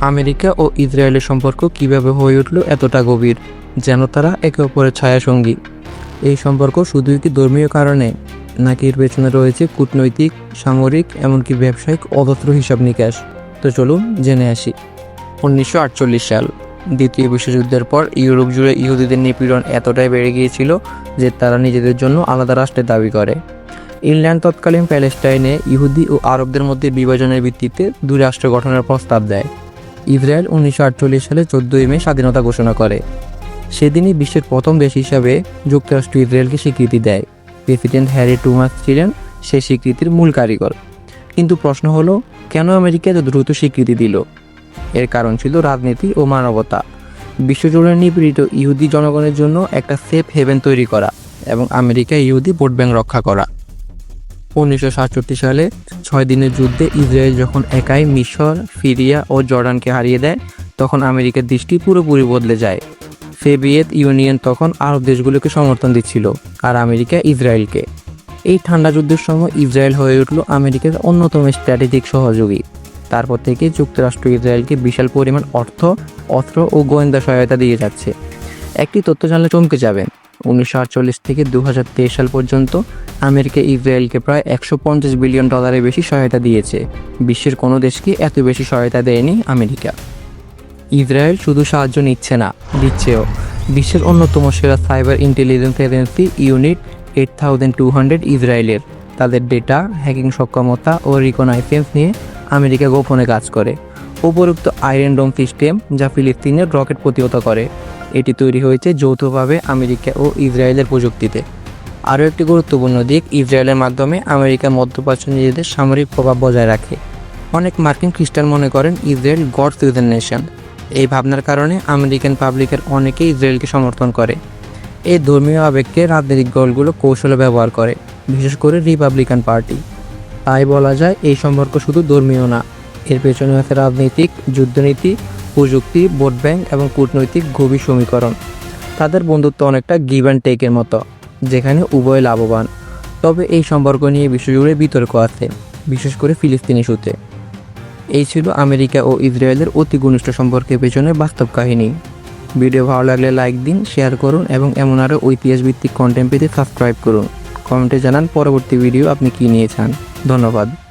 America ও ইসরায়েলের সম্পর্ক কীভাবে হয়ে উঠল এতটা গভীর? যেন তারা একে অপরের ছায়াসঙ্গী। এই সম্পর্ক শুধুই কি ধর্মীয় কারণে, নাকি এর পেছনে রয়েছে কূটনৈতিক, সামরিক, এমনকি ব্যবসায়িক অদত্র হিসাব নিকাশ? তো চলুন জেনে আসি। উনিশশো আটচল্লিশ সাল, দ্বিতীয় বিশ্বযুদ্ধের পর ইউরোপ জুড়ে ইহুদিদের নিপীড়ন এতটাই বেড়ে গিয়েছিল যে তারা নিজেদের জন্য আলাদা রাষ্ট্রের দাবি করে। ইংল্যান্ড তৎকালীন প্যালেস্টাইনে ইহুদি ও আরবদের মধ্যে বিভাজনের ভিত্তিতে দুই রাষ্ট্র গঠনের প্রস্তাব দেয়। ইসরায়েল উনিশশো আটচল্লিশ সালে চোদ্দোই মে স্বাধীনতা ঘোষণা করে। সেদিনই বিশ্বের প্রথম দেশ হিসাবে যুক্তরাষ্ট্র ইসরায়েলকে স্বীকৃতি দেয়। প্রেসিডেন্ট হ্যারি টুমাস ছিলেন সেই স্বীকৃতির মূল কারিগর। কিন্তু প্রশ্ন হলো, কেন আমেরিকা এত দ্রুত স্বীকৃতি দিল? এর কারণ ছিল রাজনীতি ও মানবতা। বিশ্বজুড়ে নিপীড়িত ইহুদি জনগণের জন্য একটা সেফ হেভেন তৈরি করা এবং আমেরিকা ইহুদি ভোট ব্যাংক রক্ষা করা। উনিশশো সাতষট্টি সালে ছয় দিনের যুদ্ধে ইসরায়েল যখন একাই মিশর, সিরিয়া ও জর্ডানকে হারিয়ে দেয়, তখন আমেরিকার দৃষ্টি পুরোপুরি বদলে যায়। সোভিয়েত ইউনিয়ন তখন আরব দেশগুলোকে সমর্থন দিচ্ছিল, আর আমেরিকা ইসরায়েলকে। এই ঠান্ডা যুদ্ধের সময় ইসরায়েল হয়ে উঠল আমেরিকার অন্যতম স্ট্র্যাটেজিক সহযোগী। তারপর থেকে যুক্তরাষ্ট্র ইসরায়েলকে বিশাল পরিমাণ অর্থ, অস্ত্র ও গোয়েন্দা সহায়তা দিয়ে যাচ্ছে। একটি তথ্য জানলে চমকে যাবেন। উনিশশো আটচল্লিশ থেকে দু হাজার তেইশ সাল পর্যন্ত আমেরিকা ইসরায়েলকে প্রায় একশো পঞ্চাশ বিলিয়ন ডলারের বেশি সহায়তা দিয়েছে। বিশ্বের কোনো দেশকে এত বেশি সহায়তা দেয়নি আমেরিকা। ইসরায়েল শুধু সাহায্য নিচ্ছে না, দিচ্ছেও। বিশ্বের অন্যতম সেরা cyber intelligence agency unit eight thousand two hundred ইসরায়েলের। তাদের ডেটা, হ্যাকিং সক্ষমতা ও রিকনাইসেন্স নিয়ে আমেরিকা গোপনে কাজ করে। উপরোক্ত আয়রন ডোম সিস্টেম যা ফিলিস্তিনের রকেট প্রতিহত করে। এটি তৈরি হয়েছে যৌথভাবে আমেরিকা ও ইসরায়েলের প্রযুক্তিতে। আরও একটি গুরুত্বপূর্ণ দিক, ইসরায়েলের মাধ্যমে আমেরিকা মধ্যপ্রাচ্য নিজেদের সামরিক প্রভাব বজায় রাখে। অনেক মার্কিন খ্রিস্টান মনে করেন ইসরায়েল গড সিজন নেশন। এই ভাবনার কারণে আমেরিকান পাবলিকের অনেকেই ইসরায়েলকে সমর্থন করে। এই ধর্মীয় আবেগকে রাজনৈতিক দলগুলো কৌশলে ব্যবহার করে, বিশেষ করে রিপাবলিকান পার্টি। তাই বলা যায়, এই সম্পর্ক শুধু ধর্মীয় না, এর পেছনে আছে রাজনৈতিক, যুদ্ধনীতি, প্রযুক্তি, ভোট ব্যাংক এবং কূটনৈতিক গভীর সমীকরণ। তাদের বন্ধুত্ব অনেকটা গিভ অ্যান্ড টেকের মতো। যেখানে উভয় লাভবান। তবে এই সম্পর্ক নিয়ে বিশ্বজুড়ে বিতর্ক আছে, বিশেষ করে ফিলিস্তিনি সূত্রে। এই ছিল আমেরিকা ও ইসরায়েলের অতি ঘনিষ্ঠ সম্পর্কের পেছনে বাস্তব কাহিনী। ভিডিও ভালো লাগলে লাইক দিন, শেয়ার করুন এবং এমন আরও ঐতিহাস ভিত্তিক কন্টেন্ট পেতে সাবস্ক্রাইব করুন। কমেন্টে জানান পরবর্তী ভিডিও আপনি কী নিয়ে চান। ধন্যবাদ।